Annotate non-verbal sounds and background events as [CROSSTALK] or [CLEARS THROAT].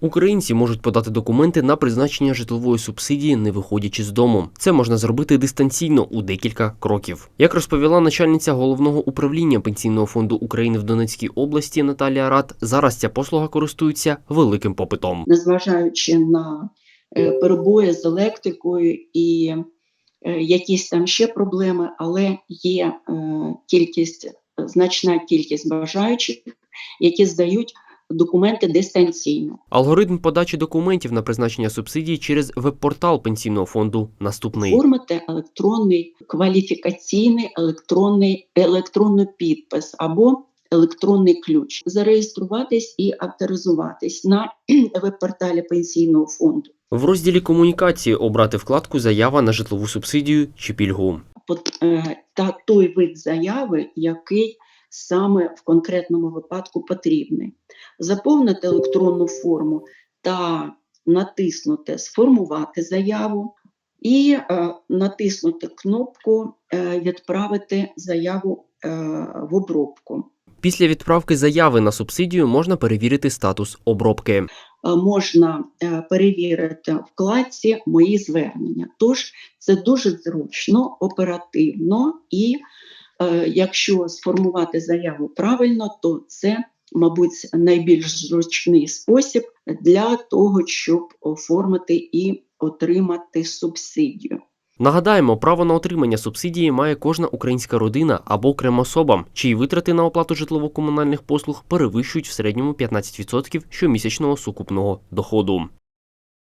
Українці можуть подати документи на призначення житлової субсидії, не виходячи з дому. Це можна зробити дистанційно у декілька кроків. Як розповіла начальниця головного управління пенсійного фонду України в Донецькій області Наталія Рад, зараз ця послуга користується великим попитом. незважаючи на е, перебої з електрикою і е, якісь там ще проблеми, але є е, кількість, значна кількість бажаючих, які здають документи дистанційно. Алгоритм подачі документів на призначення субсидії через веб-портал пенсійного фонду наступний. Оформити електронний кваліфікаційний електронний електронний підпис або електронний ключ, зареєструватись і авторизуватись на [CLEARS THROAT] веб-порталі пенсійного фонду. В розділі комунікації обрати вкладку Заява на житлову субсидію чи пільгу. е, та той вид заяви, який саме в конкретному випадку потрібний. Заповнити електронну форму та натиснути Сформувати заяву і е, натиснути кнопку е, Відправити заяву е, в обробку. Після відправки заяви на субсидію можна перевірити статус обробки. Е, Можна е, перевірити в вкладці Мої звернення. Тож це дуже зручно, оперативно, і якщо сформувати заяву правильно, то це, мабуть, найбільш зручний спосіб для того, щоб оформити і отримати субсидію. Нагадаємо, право на отримання субсидії має кожна українська родина або окрема особа, чиї витрати на оплату житлово-комунальних послуг перевищують в середньому 15% щомісячного сукупного доходу.